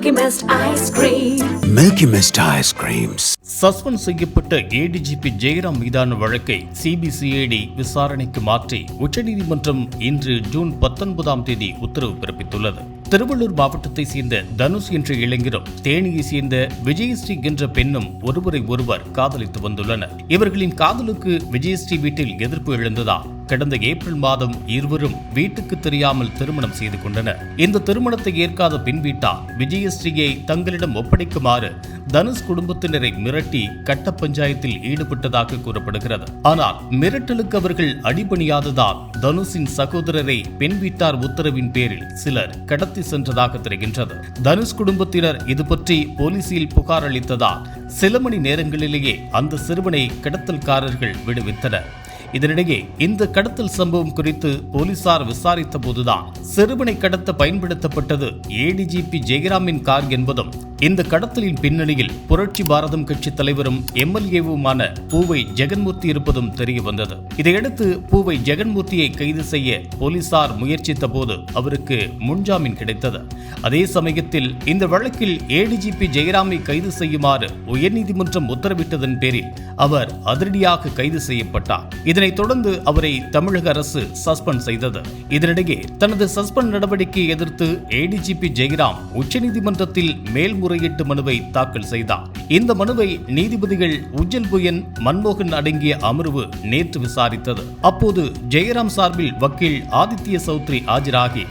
Milky Mist ice cream. Milky Mist ice creams. Suspend செய்யப்பட்ட ADGP Jayaram மீதான வழக்கை CBCID விசாரணைக்கு மாற்றி உச்சநீதிமன்றம் இன்று ஜூன் பத்தொன்பதாம் தேதி உத்தரவு பிறப்பித்துள்ளது திருவள்ளூர் மாவட்டத்தை சேர்ந்த தனுஷ் என்ற இளைஞரும் தேனியை சேர்ந்த விஜயஸ்ரீ என்ற பெண்ணும் ஒருவரை ஒருவர் காதலித்து வந்துள்ளனர் இவர்களின் காதலுக்கு விஜயஸ்ரீ வீட்டில் எதிர்ப்பு எழுந்ததால் கடந்த ஏப்ரல் மாதம் இருவரும் வீட்டுக்கு தெரியாமல் திருமணம் செய்து கொண்டனர். இந்த திருமணத்தை ஏற்காத பின் வீட்டார் விஜயஸ்ரீயை தங்களிடம் ஒப்படைக்குமாறு தனுஷ் குடும்பத்தினரை மிரட்டி கட்ட பஞ்சாயத்தில் ஈடுபட்டதாக கூறப்படுகிறது. ஆனால் மிரட்டலுக்கு அவர்கள் அடிபணியாததால் தனுஷின் சகோதரரை பெண் வீட்டார் உத்தரவின் பேரில் சிலர் கடத்தி சென்றதாக தெரிகின்றது. தனுஷ் குடும்பத்தினர் இது பற்றி போலீசில் புகார் அளித்ததால் சில மணி நேரங்களிலேயே அந்த சிறுவனை கடத்தல்காரர்கள் விடுவித்தனர். இதனிடையே இந்த கடத்தல் சம்பவம் குறித்து போலீசார் விசாரித்த போதுதான் சிறுவனை கடத்த பயன்படுத்தப்பட்டது ஏடிஜிபி ஜெயராமின் கார் என்பதும் இந்த கடத்தலின் பின்னணியில் புரட்சி பாரதம் கட்சி தலைவரும் எம்எல்ஏவுமான பூவை ஜெகன்மூர்த்தி இருப்பதும் தெரிய வந்தது. இதையடுத்து பூவை ஜெகன்மூர்த்தியை கைது செய்ய போலீசார் முயற்சித்த போது அவருக்கு முன்ஜாமீன் கிடைத்தது. அதே சமயத்தில் இந்த வழக்கில் ஏடிஜிபி ஜெயராமை கைது செய்யுமாறு உயர்நீதிமன்றம் உத்தரவிட்டதன் பேரில் அவர் அதிரடியாக கைது செய்யப்பட்டார். இதனைத் தொடர்ந்து அவரை தமிழக அரசு சஸ்பெண்ட் செய்தது. இதனிடையே தனது சஸ்பெண்ட் நடவடிக்கையை எதிர்த்து ஏடிஜிபி ஜெயராம் உச்சநீதிமன்றத்தில் மேல்முறை மேல்முறையீட்டு மனுவை தாக்கல் செய்தார். இந்த மனுவை நீதிபதிகள் உஜ்ஜல் புயன் மன்மோகன் அடங்கிய அமர்வு நேற்று விசாரித்தது. அப்போது ஜெயராம் சார்பில் வக்கீல் ஆதித்ய சௌத்ரி ஆஜராகி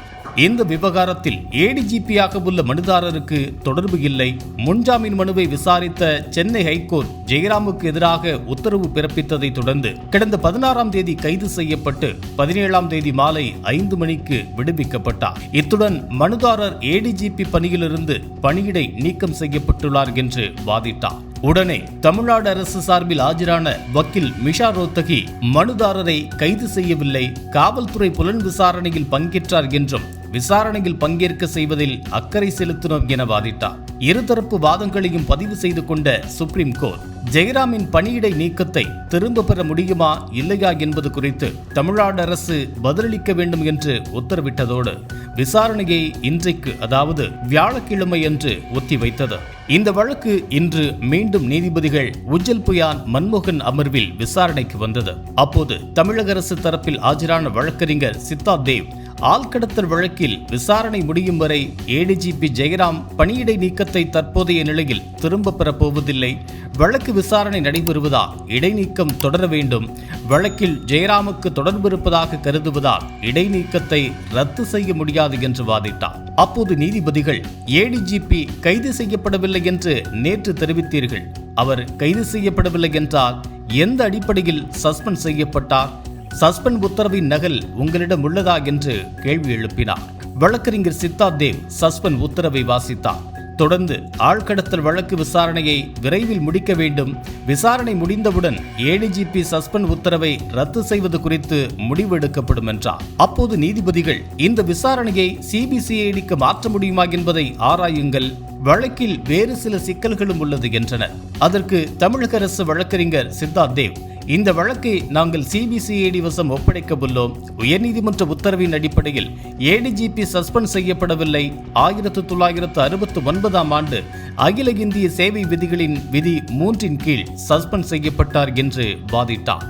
இந்த விவகாரத்தில் ஏடிஜிபியாக உள்ள மனுதாரருக்கு தொடர்பு இல்லை. முன்ஜாமீன் மனுவை விசாரித்த சென்னை ஹைகோர்ட் ஜெயராமுக்கு எதிராக உத்தரவு பிறப்பித்ததை தொடர்ந்து கடந்த பதினாறாம் தேதி கைது செய்யப்பட்டு பதினேழாம் தேதி மாலை ஐந்து மணிக்கு விடுவிக்கப்பட்டார். இத்துடன் மனுதாரர் ஏடிஜிபி பணியிலிருந்து பணியிடை நீக்கம் செய்யப்பட்டுள்ளார் என்று வாதிட்டார். உடனே தமிழ்நாடு அரசு சார்பில் ஆஜரான வக்கீல் மிஷா ரோத்தகி மனுதாரரை கைது செய்யவில்லை. காவல்துறை புலன் விசாரணையில் பங்கேற்றார் என்றும் விசாரணையில் பங்கேற்க செய்வதில் அக்கறை செலுத்தினோம் என வாதிட்டார். இருதரப்பு வாதங்களையும் பதிவு செய்து கொண்ட சுப்ரீம் கோர்ட் ஜெயராமின் பணியிடை நீக்கத்தை திரும்ப பெற முடியுமா இல்லையா என்பது குறித்து தமிழ்நாடு அரசு பதிலளிக்க வேண்டும் என்று உத்தரவிட்டதோடு விசாரணையை இன்றைக்கு அதாவது வியாழக்கிழமை என்று ஒத்திவைத்தது. இந்த வழக்கு இன்று மீண்டும் நீதிபதிகள் உஜ்ஜல் புயான் மன்மோகன் அமர்வில் விசாரணைக்கு வந்தது. அப்போது தமிழக அரசு தரப்பில் ஆஜரான வழக்கறிஞர் சித்தா தேவ் ஆள்கடத்தல் வழக்கில் விசாரணை முடியும் வரை ஏடிஜிபி ஜெயராம் பணியிடை நீக்கத்தை தற்போதைய நிலையில் திரும்ப பெறப்போவதில்லை வழக்கு விசாரணை நடைபெறுவதால் இடைநீக்கம் தொடர வேண்டும். வழக்கில் ஜெயராமுக்கு தொடர்பு இருப்பதாக கருதுவதால் இடைநீக்கத்தை ரத்து செய்ய முடியாது என்று வாதிட்டார். அப்போது நீதிபதிகள் ஏடிஜிபி கைது செய்யப்படவில்லை என்று நேற்று தெரிவித்தீர்கள். அவர் கைது செய்யப்படவில்லை என்றால் எந்த அடிப்படையில் சஸ்பெண்ட் செய்யப்பட்டார்? சஸ்பெண்ட் உத்தரவின் நகல் உங்களிடம் உள்ளதா என்று கேள்வி எழுப்பினார். வழக்கறிஞர் சித்தார்த் தேவ் சஸ்பெண்ட் உத்தரவை வாசித்தார். தொடர்ந்து ஆழ்கடத்தல் வழக்கு விசாரணையை விரைவில் முடிக்க வேண்டும். விசாரணை முடிந்தவுடன் ஏடிஜிபி சஸ்பெண்ட் உத்தரவை ரத்து செய்வது குறித்து முடிவெடுக்கப்படும் என்றார். அப்போது நீதிபதிகள் இந்த விசாரணையை சிபிசிஐடிக்கு மாற்ற முடியுமா என்பதை ஆராயுங்கள். வழக்கில் வேறு சில சிக்கல்களும் உள்ளது என்றனர். அதற்கு தமிழக அரசு வழக்கறிஞர் சித்தார்த் தேவ் இந்த வழக்கை நாங்கள் சிபிசிஐடி வசம் ஒப்படைக்க உள்ளோம் உயர்நீதிமன்ற உத்தரவின் அடிப்படையில் ஏடிஜிபி சஸ்பெண்ட் செய்யப்படவில்லை. ஆயிரத்து தொள்ளாயிரத்து அறுபத்தி ஒன்பதாம் ஆண்டு அகில இந்திய சேவை விதிகளின் விதி மூன்றின் கீழ் சஸ்பெண்ட் செய்யப்பட்டார் என்று வாதிட்டார்.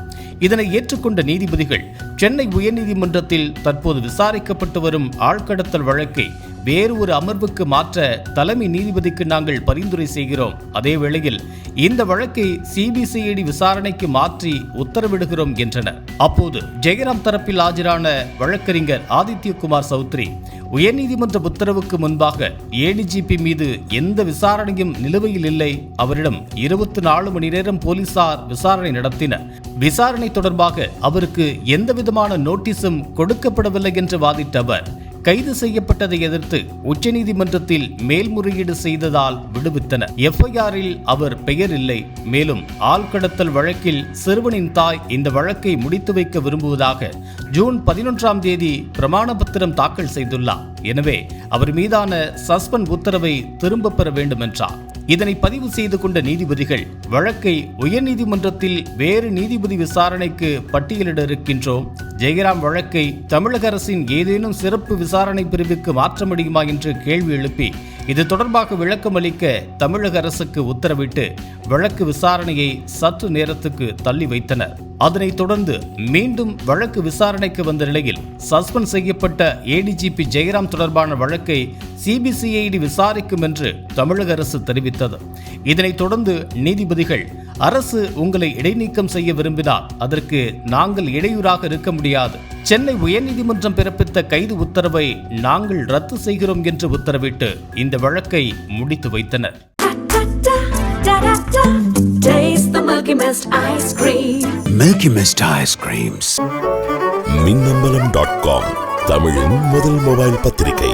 இதனை ஏற்றுக்கொண்ட நீதிபதிகள் சென்னை உயர்நீதிமன்றத்தில் தற்போது விசாரிக்கப்பட்டு வரும் ஆழ்கடத்தல் வழக்கை வேறு ஒரு அமர்வுக்கு மாற்ற தலைமை நீதிபதிக்கு நாங்கள் பரிந்துரை செய்கிறோம். அதே வேளையில் இந்த வழக்கை சிபிசிஐடி விசாரணைக்கு மாற்றி உத்தரவிடுகிறோம் என்றனர். அப்போது ஜெயராம் தரப்பில் ஆஜரான வழக்கறிஞர் ஆதித்யகுமார் சௌத்ரி உயர்நீதிமன்ற உத்தரவுக்கு முன்பாக ஏடிஜிபி மீது எந்த விசாரணையும் நிலுவையில் இல்லை. அவரிடம் இருபத்தி நாலு மணி நேரம் போலீசார் விசாரணை நடத்தினர். விசாரணை தொடர்பாக அவருக்கு எந்தவிதமான நோட்டீஸும் கொடுக்கப்படவில்லை என்று வாதிட்ட அவர் கைது செய்யப்பட்டதை எதிர்த்து உச்சநீதிமன்றத்தில் மேல்முறையீடு செய்ததால் விடுவித்தனர் எஃப்ஐஆரில் அவர் பெயர் இல்லை. மேலும் ஆள்கடத்தல் வழக்கில் சிறுவனின் தாய் இந்த வழக்கை முடித்து வைக்க விரும்புவதாக ஜூன் பதினொன்றாம் தேதி பிரமாண பத்திரம் தாக்கல் செய்துள்ளார். எனவே அவர் மீதான சஸ்பெண்ட் உத்தரவை திரும்ப பெற வேண்டும் என்றார் இதனை பதிவு செய்து கொண்ட நீதிபதிகள் வழக்கை உயர்நீதிமன்றத்தில் வேறு நீதிபதி விசாரணைக்கு பட்டியலிட இருக்கின்றோம். ஜெயராம் வழக்கை தமிழக அரசின் ஏதேனும் சிறப்பு விசாரணை பிரிவுக்கு மாற்ற முடியுமா என்று கேள்வி எழுப்பி இது தொடர்பாக விளக்கம் அளிக்க தமிழக அரசுக்கு உத்தரவிட்டு வழக்கு விசாரணையை சற்று நேரத்துக்கு தள்ளி வைத்தனர். அதனைத் தொடர்ந்து மீண்டும் வழக்கு விசாரணைக்கு வந்த நிலையில் சஸ்பெண்ட் செய்யப்பட்ட ஏடிஜிபி ஜெயராம் தொடர்பான வழக்கை சிபிசிஐடி விசாரிக்கும் என்று தமிழக அரசு தெரிவித்தது. இதனைத் தொடர்ந்து நீதிபதிகள் அரசு உங்களை இடைநீக்கம் செய்ய விரும்பினால் அதற்கு நாங்கள் இடையூறாக இருக்க முடியாது சென்னை உயர்நீதிமன்றம் பிறப்பித்த கைது உத்தரவை நாங்கள் ரத்து செய்கிறோம் என்று உத்தரவிட்டு இந்த வழக்கை முடித்து வைத்தனர் Da da da da da. Taste the Milky Mist ice cream. Milky Mist ice creams. Minnambalam dot com தமிழின் முதல் மொபைல் பத்திரிகை